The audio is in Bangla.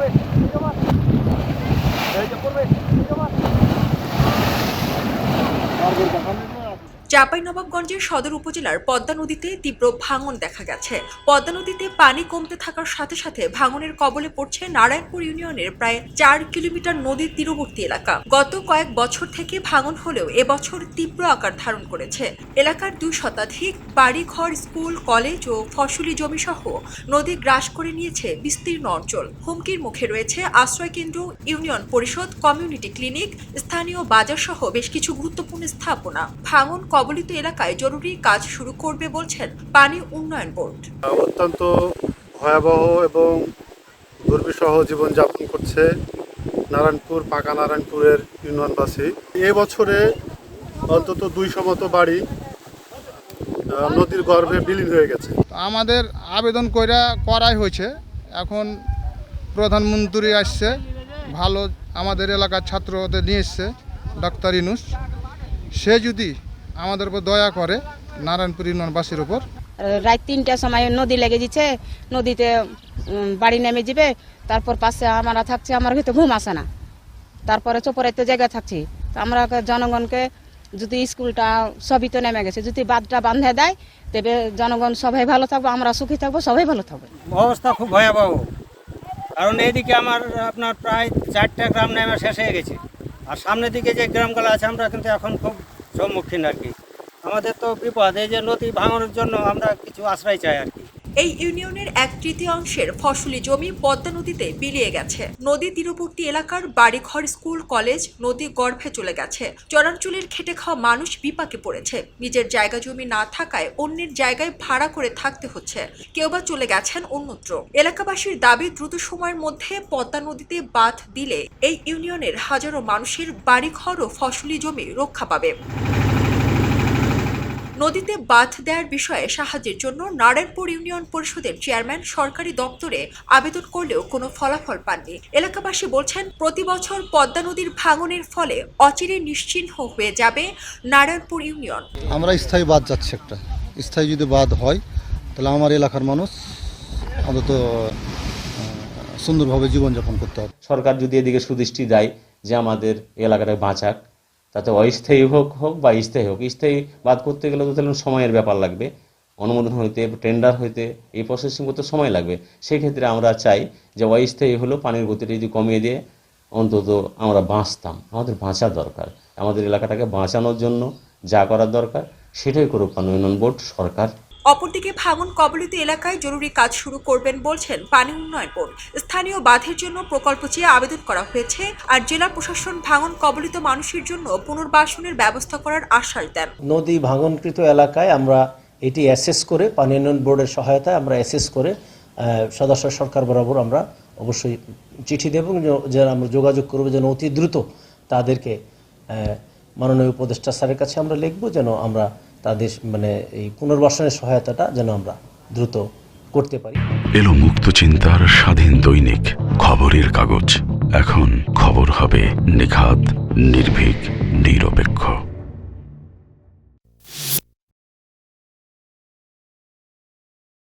করবে এই যে করবে দেখানো চাঁপাইনবাবগঞ্জের সদর উপজেলার পদ্মা নদীতে তীব্র ভাঙন দেখা গেছে। পদ্মা নদীতে পানি কমতে থাকার সাথে সাথে ভাঙনের কবলে পড়ছে নারায়ণপুর ইউনিয়নের প্রায় চার কিলোমিটার নদীর তীরবর্তী এলাকা। গত কয়েক বছর থেকে ভাঙন হলেও এবছর তীব্র আকার ধারণ করেছে। এলাকার দুই শতাধিক বাড়িঘর, স্কুল, কলেজ ও ফসলি জমি সহ নদী গ্রাস করে নিয়েছে বিস্তীর্ণ অঞ্চল। হুমকির মুখে রয়েছে আশ্রয় কেন্দ্র, ইউনিয়ন পরিষদ, কমিউনিটি ক্লিনিক, স্থানীয় বাজার সহ বেশ কিছু গুরুত্বপূর্ণ স্থাপনা। ভাঙন কবলিত এলাকায় জরুরি কাজ শুরু করবে বলছেন পানি উন্নয়ন বোর্ড। অত্যন্ত ভয়াবহ এবং দুর্বিষহ জীবনযাপন করছে নারায়ণপুর পাকা নারায়ণপুরের ইউনিয়নবাসী। এ বছরে অন্তত দুইশো মতো বাড়ি নদীর গর্ভে বিলীন হয়ে গেছে। আমাদের আবেদন কইরা করাই হয়েছে। এখন প্রধানমন্ত্রী আসছে ভালো আমাদের এলাকার ছাত্রদের নিয়ে এসছে ডাক্তার ইনুস। সে যদি আমাদের উপর দয়া করে নারায়ণপুর ইউনিয়নবাসীর উপর। রাত তিনটার সময় নদী লেগে দিচ্ছে নদীতে বাড়ি নেমে যাবে তারপর পাশে আমরা থাকছি আমার হয়তো ঘুম আসে না। তারপরে চোপড়াইতে জায়গা থাকছি। তো আমরা জনগণকে যদি স্কুলটা সবই তো নেমে গেছে যদি বাঁধটা বাঁধে দেয় তবে জনগণ সবাই ভালো থাকব আমরা সুখী থাকব সবাই ভালো থাকবে। অবস্থা খুব ভয়াবহ। কারণ এইদিকে আমার আপনার প্রায় চারটা গ্রাম নেমে শেষ হয়ে গেছে। আর সামনের দিকে যে গ্রামগুলো আছে আমরা কিন্তু এখন খুব সম্মুখীন আর কি। আমাদের তো বিপদ, এই যে নদী ভাঙানোর জন্য আমরা কিছু আশ্রয় চাই আর কি। এই ইউনিয়নের এক তৃতীয়াংশের ফসলি জমি পদ্মা নদীতে বিলিয়ে গেছে। নদী তীরবর্তী এলাকার বাড়িঘর, স্কুল, কলেজ, নদী গর্ভে চলে গেছে। চরাঞ্চলের খেটে খাওয়া মানুষ বিপাকে পড়েছে। নিজের জায়গা জমি না থাকায় অন্যের জায়গায় ভাড়া করে থাকতে হচ্ছে। কেউ বা চলে গেছেন অন্যত্র। এলাকাবাসীর দাবি, দ্রুত সময়ের মধ্যে পদ্মা নদীতে বাঁধ দিলে এই ইউনিয়নের হাজারো মানুষের বাড়িঘর ও ফসলি জমি রক্ষা পাবে। নদীতে বাঁধ দেওয়ার বিষয়ে সাহায্যের জন্য নারায়ণপুর ইউনিয়ন পরিষদের চেয়ারম্যান সরকারি দপ্তরে আবেদন করলেও কোনো ফলাফল পাননি। এলাকাবাসী বলছেন প্রতি বছর পদ্মা নদীর ভাঙনের ফলে অচিরে নিশ্চিহ্ন হয়ে যাবে নারায়ণপুর ইউনিয়ন। আমরা স্থায়ী বাদ যাচ্ছে একটা। স্থায়ী যদি বাদ হয় তাহলে আমার এলাকার মানুষ অন্তত সুন্দরভাবে জীবনযাপন করতে হবে সরকার যদি এদিকে সুদৃষ্টি দেয় যে আমাদের এলাকাটা বাঁচাক তাতে অস্থায়ী হোক হোক বা স্থায়ী হোক, স্থায়ী বাদ করতে গেলে তো তাহলে সময়ের ব্যাপার লাগবে। অনুমোদন হইতে টেন্ডার হইতে এই প্রসেসিং করতে সময় লাগবে। সেই ক্ষেত্রে আমরা চাই যে অস্থায়ী হলেও পানির গতিটা যদি কমিয়ে দিয়ে অন্তত আমরা বাঁচতাম। আমাদের বাঁচা দরকার। আমাদের এলাকাটাকে বাঁচানোর জন্য যা করার দরকার, সেটাই করুক পানি উন্নয়ন বোর্ড, সরকার। অপরদিকে ভাঙন কবলিত এলাকায় জরুরি কাজ শুরু করবেন বলছেন পানি উন্নয়ন বোর্ড। স্থানীয় বাঁধের জন্য প্রকল্প চেয়ে আবেদন করা হয়েছে আর জেলা প্রশাসন ভাঙন কবলিত মানুষের জন্য পুনর্বাসনের ব্যবস্থা করার আশ্বাস দেন। নদী ভাঙনকৃত এলাকায় আমরা এটি অ্যাসেস করে, পানি উন্নয়ন বোর্ডের সহায়তায় আমরা অ্যাসেস করে সদস্য সরকার বরাবর আমরা অবশ্যই চিঠি দেব এবং যে- যে আমরা যোগাযোগ করব যেন অতি দ্রুত তাদেরকে মাননীয় উপদেষ্টা স্যারের কাছে আমরা লিখব যেন আমরা তাদের মানে এই পুনর্বাসনের সহায়তাটা যেন আমরা দ্রুত করতে পারি। এলো মুক্ত চিন্তার স্বাধীন দৈনিক খবরের কাগজ। এখন খবর হবে নিখাত, নির্ভীক।